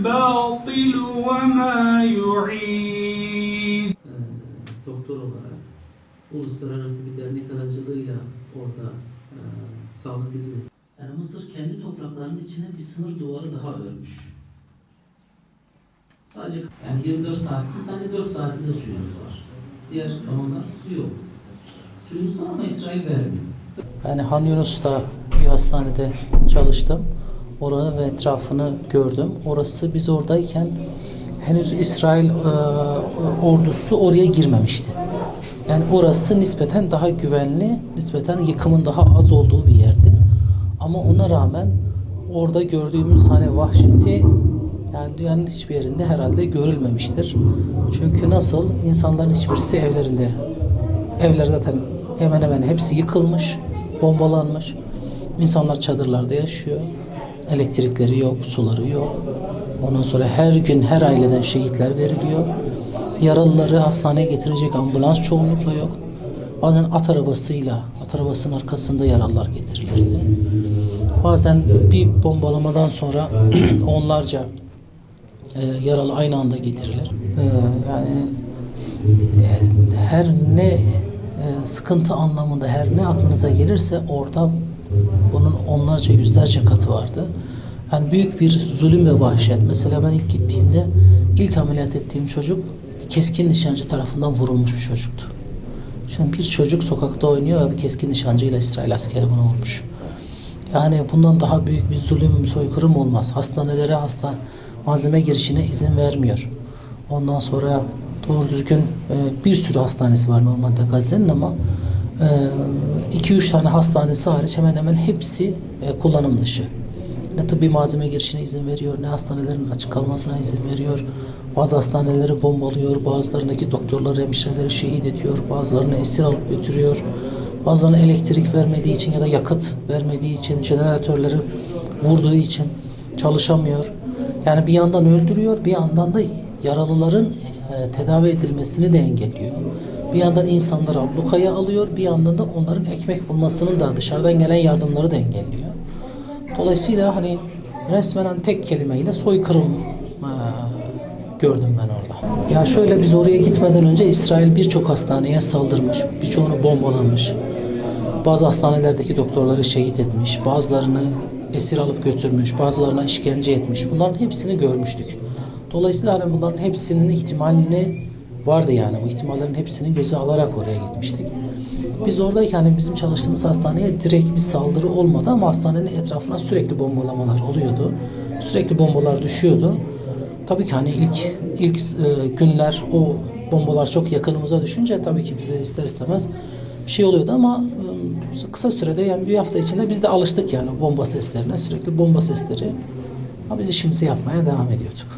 يُكَذِّبُ الْبَاطِلُ وَمَا يُعِيدُ e, doktor olarak uluslararası bir dernek aracılığıyla orada e, sağlık hizmeti. Yani Mısır kendi topraklarının içine bir sınır duvarı daha örmüş. Sadece yani 24 saatin sadece 4 saatinde suyunuz var. Diğer zamanlar su yok. Suyunuz var ama İsrail vermiyor. Yani Han Yunus'ta bir hastanede çalıştım. Oranı ve etrafını gördüm. Orası biz oradayken henüz İsrail e, ordusu oraya girmemişti. Yani orası nispeten daha güvenli, nispeten yıkımın daha az olduğu bir yerdi. Ama ona rağmen orada gördüğümüz hani vahşeti yani dünyanın hiçbir yerinde herhalde görülmemiştir. Çünkü nasıl insanların hiçbirisi evlerinde. Evler zaten hemen hemen hepsi yıkılmış, bombalanmış. İnsanlar çadırlarda yaşıyor. Elektrikleri yok, suları yok. Ondan sonra her gün her aileden şehitler veriliyor. Yaralıları hastaneye getirecek ambulans çoğunlukla yok. Bazen at arabasıyla, at arabasının arkasında yaralılar getirilirdi. Bazen bir bombalamadan sonra onlarca e, yaralı aynı anda getirilir. E, yani e, her ne e, sıkıntı anlamında her ne aklınıza gelirse orada onlarca yüzlerce katı vardı. Yani büyük bir zulüm ve vahşet. Mesela ben ilk gittiğimde ilk ameliyat ettiğim çocuk keskin nişancı tarafından vurulmuş bir çocuktu. Şimdi bir çocuk sokakta oynuyor ve bir keskin nişancıyla İsrail askeri bunu vurmuş. Yani bundan daha büyük bir zulüm, soykırım olmaz. Hastanelere hasta malzeme girişine izin vermiyor. Ondan sonra doğru düzgün e, bir sürü hastanesi var normalde Gazze'nin ama 2-3 tane hastanesi hariç hemen hemen hepsi e, kullanım dışı. Ne tıbbi malzeme girişine izin veriyor, ne hastanelerin açık kalmasına izin veriyor. Bazı hastaneleri bombalıyor, bazılarındaki doktorları, hemşireleri şehit ediyor, bazılarını esir alıp götürüyor. Bazılarına elektrik vermediği için ya da yakıt vermediği için, jeneratörleri vurduğu için çalışamıyor. Yani bir yandan öldürüyor, bir yandan da yaralıların e, tedavi edilmesini de engelliyor. Bir yandan insanları ablukaya alıyor, bir yandan da onların ekmek bulmasının da dışarıdan gelen yardımları da engelliyor. Dolayısıyla hani resmen hani tek kelimeyle soykırım gördüm ben orada. Ya şöyle biz oraya gitmeden önce İsrail birçok hastaneye saldırmış, birçoğunu bombalamış. Bazı hastanelerdeki doktorları şehit etmiş, bazılarını esir alıp götürmüş, bazılarına işkence etmiş. Bunların hepsini görmüştük. Dolayısıyla hani bunların hepsinin ihtimalini vardı yani. Bu ihtimallerin hepsini göze alarak oraya gitmiştik. Biz oradayken hani bizim çalıştığımız hastaneye direkt bir saldırı olmadı ama hastanenin etrafına sürekli bombalamalar oluyordu. Sürekli bombalar düşüyordu. Tabii ki hani ilk ilk e, günler o bombalar çok yakınımıza düşünce tabii ki bize ister istemez bir şey oluyordu ama e, kısa sürede yani bir hafta içinde biz de alıştık yani bomba seslerine sürekli bomba sesleri. Ama biz işimizi yapmaya devam ediyorduk.